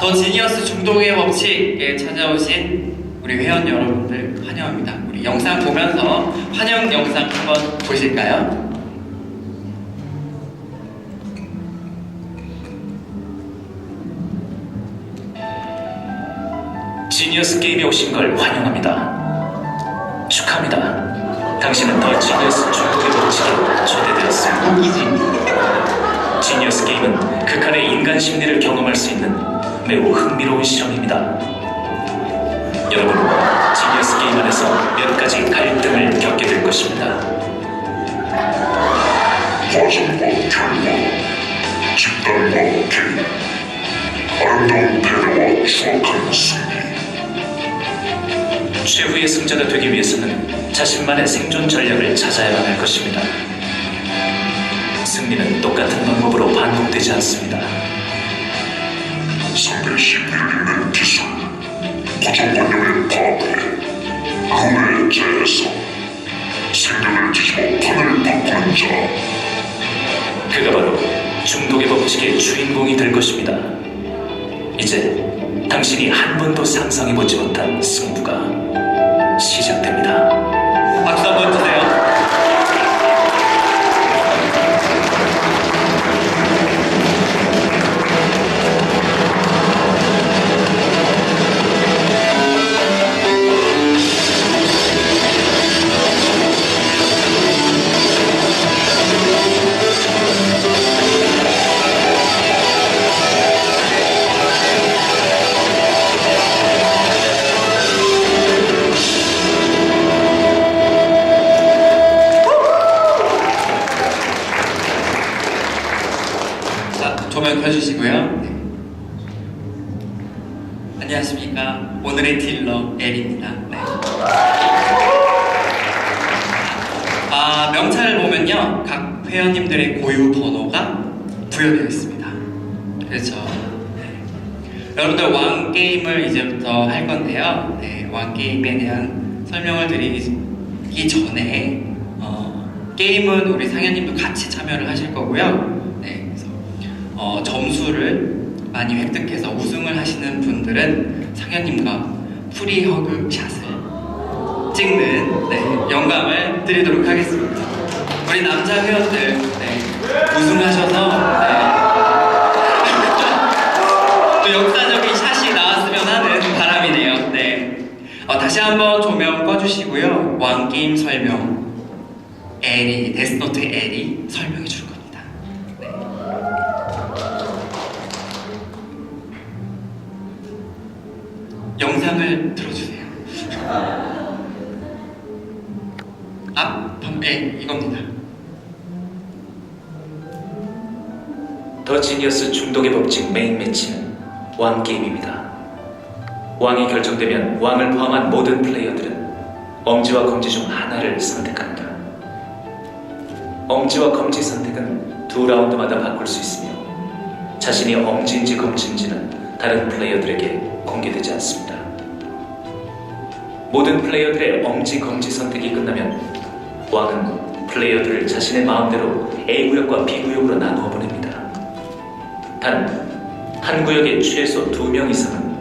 더 지니어스 중독의 법칙에 찾아오신 우리 회원 여러분들 환영합니다. 우리 영상 보면서 환영 영상 한번 보실까요? 지니어스 게임에 오신 걸 환영합니다. 축하합니다. 당신은 더 지니어스 중독의 법칙에 초대되었습니다. 무기지. 지니어스 게임은 극한의 인간 심리를 경험할 수 있는 매우 흥미로운 실험입니다. 여러분, 지니어스 게임 안에서 몇 가지 갈등을 겪게 될 것입니다. 화성과 결과, 집단과 개인, 아름다운 패배와 추악한 승리, 최후의 승자가 되기 위해서는 자신만의 생존 전략을 찾아야만 할 것입니다. 승리는 똑같은 방법으로 반복되지 않습니다. 심리를 읽는 기술, 고정관념의 파괴, 룰의 재해석, 생각을 뒤집어 판을 바꾸는 자, 그가 바로 중독의 법칙의 주인공이 될 것입니다. 이제 당신이 한 번도 상상해보지 못한 승부가 주시고요. 네. 안녕하십니까. 오늘의 딜러 엘입니다. 네. 아, 명찰을 보면요. 각 회원님들의 고유 번호가 부여되어 있습니다. 그렇죠. 네. 여러분들 왕 게임을 이제부터 할 건데요. 네, 왕 게임에 대한 설명을 드리기 전에 어, 게임은 우리 상현님도 같이 참여를 하실 거고요. 어, 점수를 많이 획득해서 우승을 하시는 분들은 상현님과 프리 허그 샷을 찍는 네, 영감을 드리도록 하겠습니다. 우리 남자 회원들 네, 우승하셔서 네, 또 역사적인 샷이 나왔으면 하는 바람이네요. 네. 어, 다시 한번 조명 꺼주시고요. 왕 게임 설명. 엘이 데스노트 엘이 설명해 줄겁 영상을 들어주세요. 앞, 방, 네, 이겁니다. 더 지니어스 중독의 법칙 메인 매치는 왕 게임입니다. 왕이 결정되면 왕을 포함한 모든 플레이어들은 엄지와 검지 중 하나를 선택합니다. 엄지와 검지 선택은 두 라운드마다 바꿀 수 있으며 자신이 엄지인지 검지인지는 다른 플레이어들에게 공개되지 않습니다. 모든 플레이어들의 엄지 검지 선택이 끝나면 왕은 플레이어들을 자신의 마음대로 A 구역과 B 구역으로 나누어 보냅니다. 단 한 구역에 최소 두 명 이상은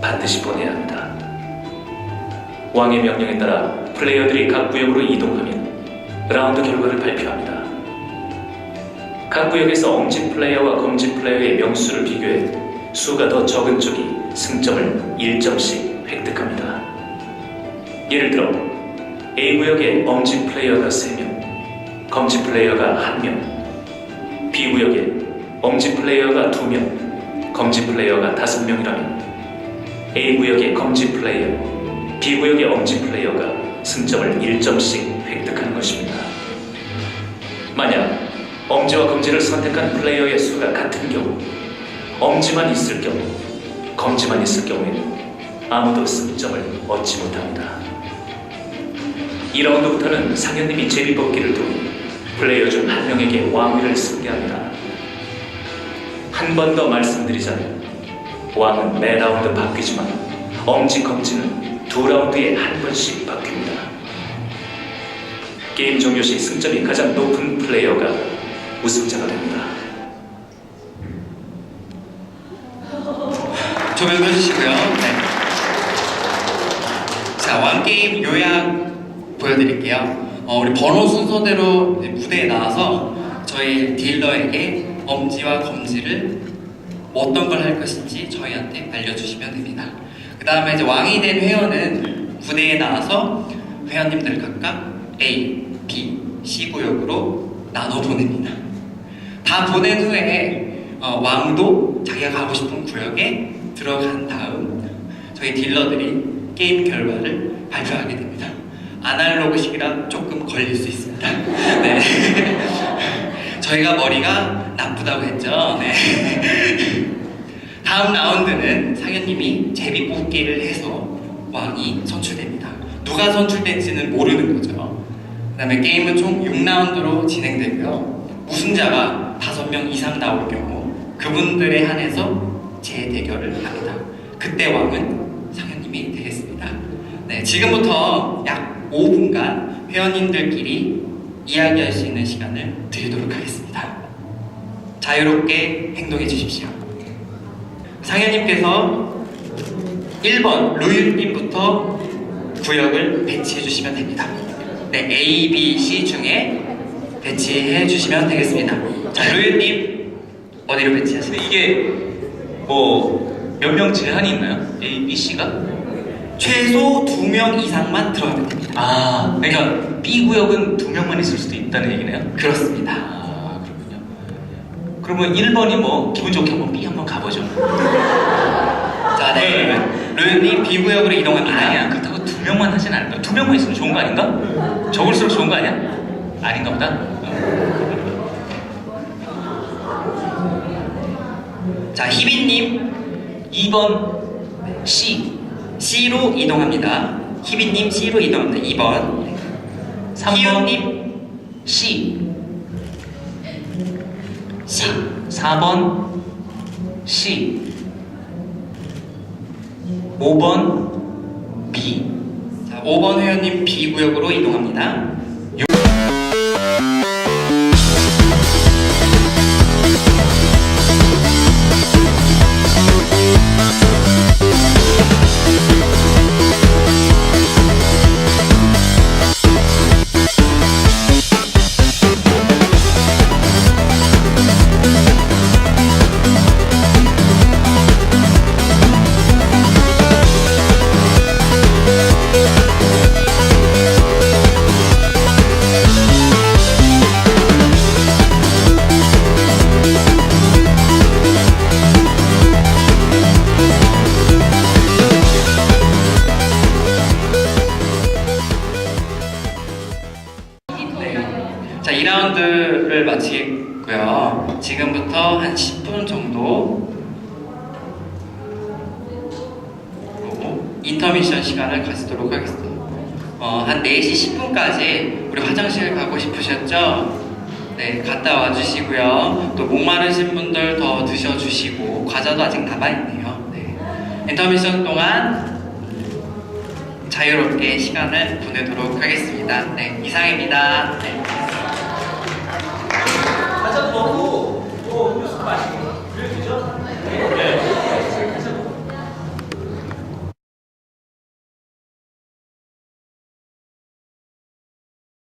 반드시 보내야 합니다. 왕의 명령에 따라 플레이어들이 각 구역으로 이동하면 라운드 결과를 발표합니다. 각 구역에서 엄지 플레이어와 검지 플레이어의 명수를 비교해 수가 더 적은 쪽이 승점을 1점씩 획득합니다. 예를 들어 A 구역에 엄지 플레이어가 3명, 검지 플레이어가 1명, B 구역에 엄지 플레이어가 2명, 검지 플레이어가 5명이라면 A 구역의 검지 플레이어, B 구역의 엄지 플레이어가 승점을 1점씩 획득하는 것입니다. 만약 엄지와 검지를 선택한 플레이어의 수가 같은 경우 엄지만 있을 경우 검지만 있을 경우에는 아무도 승점을 얻지 못합니다. 2라운드부터는 상현님이 제비뽑기를 통해 플레이어 중 한 명에게 왕위를 승계합니다. 한 번 더 말씀드리자면 왕은 매 라운드 바뀌지만 엄지 검지는 두 라운드에 한 번씩 바뀝니다. 게임 종료 시 승점이 가장 높은 플레이어가 우승자가 됩니다. 조명 켜주시고요. 네. 자, 왕게임 요약 보여드릴게요. 어, 우리 번호 순서대로 무대에 나와서 저희 딜러에게 엄지와 검지를 어떤 걸 할 것인지 저희한테 알려주시면 됩니다. 그 다음에 이제 왕이 된 회원은 무대에 나와서 회원님들 각각 A, B, C 구역으로 나눠 보냅니다. 다 보낸 후에 어, 왕도 자기가 가고 싶은 구역에 들어간 다음 저희 딜러들이 게임 결과를 발표하게 됩니다. 아날로그식이라 조금 걸릴 수 있습니다. 네. 저희가 머리가 나쁘다고 했죠. 네. 다음 라운드는 상현님이 제비 뽑기를 해서 왕이 선출됩니다. 누가 선출될지는 모르는 거죠. 그 다음에 게임은 총 6라운드로 진행되고요. 우승자가 5명 이상 나올 경우 그분들에 한해서 재대결을 합니다. 그때 왕은 상현님이 되겠습니다. 네, 지금부터 약 5분간 회원님들끼리 이야기할 수 있는 시간을 드리도록 하겠습니다. 자유롭게 행동해 주십시오. 상현님께서 1번 루유님부터 구역을 배치해 주시면 됩니다. 네, A, B, C 중에 배치해 주시면 되겠습니다. 자, 루유님 어디로 배치하시나요? 근데 이게 뭐 몇 명 제한이 있나요? A, B, C가? 최소 2명 이상만 들어가면 됩니다. 아, 그러니까 B 구역은 두 명만 있을 수도 있다는 얘기네요. 그렇습니다. 아, 그렇군요. 그러면 1번이 뭐 기분 좋게 한번 B 한번 가보죠. 자, 네. 루유님 B 구역으로 이동합니다. 아니야, 그렇다고 두 명만 하진 않을 거야. 두 명만 있으면 좋은 거 아닌가? 적을수록 좋은 거 아니야? 아닌가 보다. 어. 자, 희빈님 2번 C, C로 이동합니다. 희빈님 C로 이동합니다. 2번. 3번 희윤님 C, C, 4번 C, 5번 B. 자, 5번 회원님 B 구역으로 이동합니다. 라운드를 마치겠고요. 지금부터 한 10분 정도 로 인터미션 시간을 가지도록 하겠습니다. 어, 한 4시 10분까지 우리 화장실 가고 싶으셨죠? 네, 갔다 와주시고요. 또 목마르신 분들 더 드셔주시고 과자도 아직 남아있네요. 네. 인터미션 동안 자유롭게 시간을 보내도록 하겠습니다. 네, 이상입니다. 네. আচ্ছা, হাজার বহু